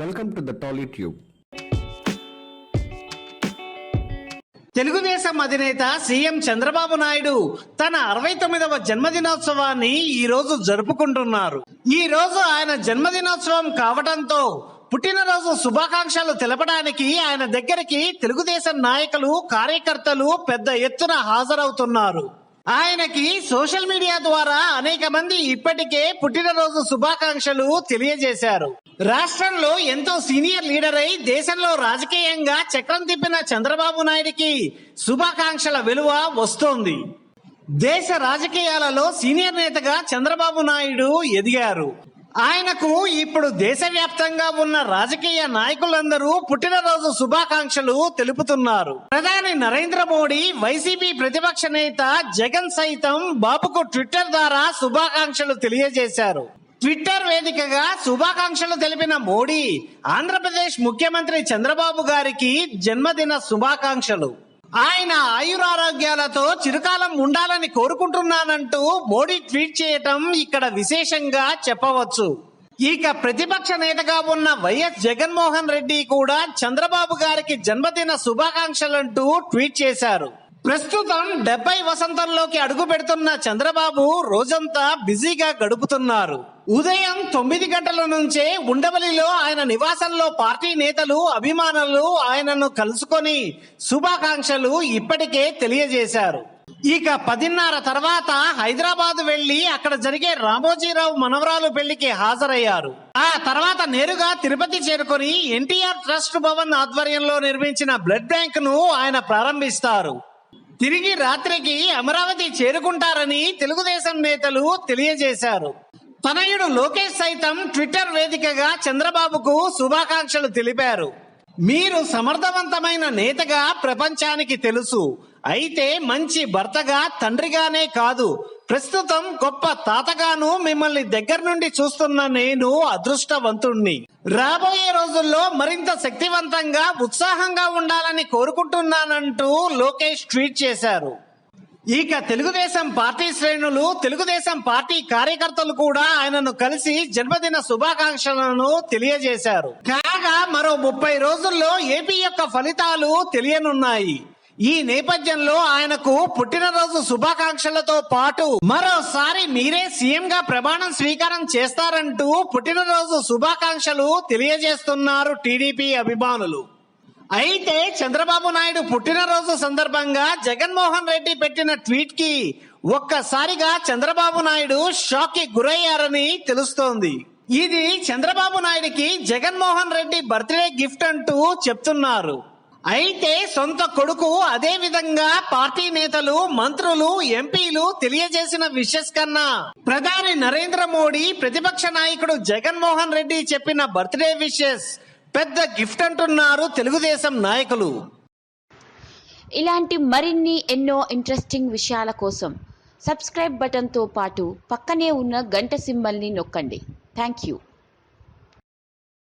Welcome to the Tolly Tube Telugu Desam అధినేత CM Chandrababu Naidu తన అరవై తొమ్మిదవ జన్మదినోత్సవాన్ని ఈ రోజు జరుపుకుంటున్నారు. ఈ రోజు ఆయన జన్మదినోత్సవం కావడంతో పుట్టినరోజు శుభాకాంక్షలు తెలపడానికి ఆయన దగ్గరికి తెలుగుదేశం నాయకులు కార్యకర్తలు పెద్ద ఎత్తున హాజరవుతున్నారు. ఆయనకి సోషల్ మీడియా ద్వారా అనేక మంది ఇప్పటికే పుట్టినరోజు శుభాకాంక్షలు తెలియజేశారు. రాష్ట్రంలో ఎంతో సీనియర్ లీడర్ అయి దేశంలో రాజకీయంగా చక్రం తిప్పిన చంద్రబాబు నాయుడికి శుభాకాంక్షల విలువ వస్తోంది. దేశ రాజకీయాలలో సీనియర్ నేతగా చంద్రబాబు నాయుడు ఎదిగారు. ఆయనకు ఇప్పుడు దేశవ్యాప్తంగా ఉన్న రాజకీయ నాయకులందరూ పుట్టినరోజు శుభాకాంక్షలు తెలుపుతున్నారు. ప్రధాని నరేంద్ర మోడీ వైసీపీ ప్రతిపక్ష నేత జగన్ సైతం బాబుకు ట్విట్టర్ ద్వారా శుభాకాంక్షలు తెలియజేశారు. ట్విట్టర్ వేదికగా శుభాకాంక్షలు తెలిపిన మోడీ ఆంధ్రప్రదేశ్ ముఖ్యమంత్రి చంద్రబాబు గారికి జన్మదిన శుభాకాంక్షలు. ఆయన ఆయురారోగ్యాలతో చిరకాలం ఉండాలని కోరుకుంటున్నానంటూ మోడీ ట్వీట్ చేయటం ఇక్కడ విశేషంగా చెప్పవచ్చు. ఇక ప్రతిపక్ష నేతగా ఉన్న వైఎస్ జగన్మోహన్ రెడ్డి కూడా చంద్రబాబు గారికి జన్మదిన శుభాకాంక్షలంటూ ట్వీట్ చేశారు. ప్రస్తుతం డెబ్బై వసంతంలోకి అడుగు పెడుతున్న చంద్రబాబు రోజంతా బిజీగా గడుపుతున్నారు. ఉదయం తొమ్మిది గంటల నుంచే ఉండవల్లిలో ఆయన నివాసంలో పార్టీ నేతలు అభిమానులు ఆయనను కలుసుకొని శుభాకాంక్షలు ఇప్పటికే తెలియజేశారు. ఇక పదిన్నర తర్వాత హైదరాబాద్ వెళ్ళి అక్కడ జరిగే రామోజీరావు మనవరాలు పెళ్ళికి హాజరయ్యారు. ఆ తర్వాత నేరుగా తిరుపతి చేరుకొని ఎన్టీఆర్ ట్రస్ట్ భవన్ ఆధ్వర్యంలో నిర్మించిన బ్లడ్ బ్యాంక్ను ఆయన ప్రారంభిస్తారు. తిరిగి రాత్రికి అమరావతి చేరుకుంటారని తెలుగుదేశం నేతలు తెలియజేశారు. తనయుడు లోకేష్ సైతం ట్విట్టర్ వేదికగా చంద్రబాబుకు శుభాకాంక్షలు తెలిపారు. మీరు సమర్థవంతమైన నేతగా ప్రపంచానికి తెలుసు. అయితే మంచి భర్తగా తండ్రిగానే కాదు. ప్రస్తుతం గొప్ప తాతగాను మిమ్మల్ని దగ్గర నుండి చూస్తున్న నేను అదృష్టవంతుణ్ణి. రాబోయే రోజుల్లో మరింత శక్తివంతంగా ఉత్సాహంగా ఉండాలని కోరుకుంటున్నానంటూ లోకేష్ ట్వీట్ చేశారు. ఇక తెలుగుదేశం పార్టీ శ్రేణులు తెలుగుదేశం పార్టీ కార్యకర్తలు కూడా ఆయనను కలిసి జన్మదిన శుభాకాంక్షలను తెలియజేశారు. కాగా మరో ముప్పై రోజుల్లో ఏపీ యొక్క ఫలితాలు తెలియనున్నాయి. ఈ నేపథ్యంలో ఆయనకు పుట్టినరోజు శుభాకాంక్షలతో పాటు మరోసారి మీరే సీఎం గా ప్రమాణం స్వీకారం చేస్తారంటూ పుట్టినరోజు శుభాకాంక్షలు తెలియజేస్తున్నారు టీడీపీ అభిమానులు. అయితే చంద్రబాబు నాయుడు పుట్టినరోజు సందర్భంగా జగన్మోహన్ రెడ్డి పెట్టిన ట్వీట్కి ఒక్కసారిగా చంద్రబాబు నాయుడు షాక్కి గురయ్యారని తెలుస్తోంది. ఇది చంద్రబాబు నాయుడికి జగన్మోహన్ రెడ్డి బర్త్డే గిఫ్ట్ అంటూ చెప్తున్నారు. అయితే సొంత కొడుకు అదే విధంగా పార్టీ నేతలు మంత్రులు ఎంపీలు తెలియజేసిన విషెస్ కన్నా ప్రధాని నరేంద్ర మోడీ ప్రతిపక్ష నాయకుడు జగన్మోహన్ రెడ్డి చెప్పిన బర్త్డే విషెస్. పెద్ద గిఫ్ట్ అంటున్నారు తెలుగుదేశం నాయకులు. ఇలాంటి మరిన్ని ఎన్నో ఇంట్రెస్టింగ్ విషయాల కోసం సబ్స్క్రైబ్ బటన్తో పాటు పక్కనే ఉన్న గంట సింబల్ని నొక్కండి. Thank you.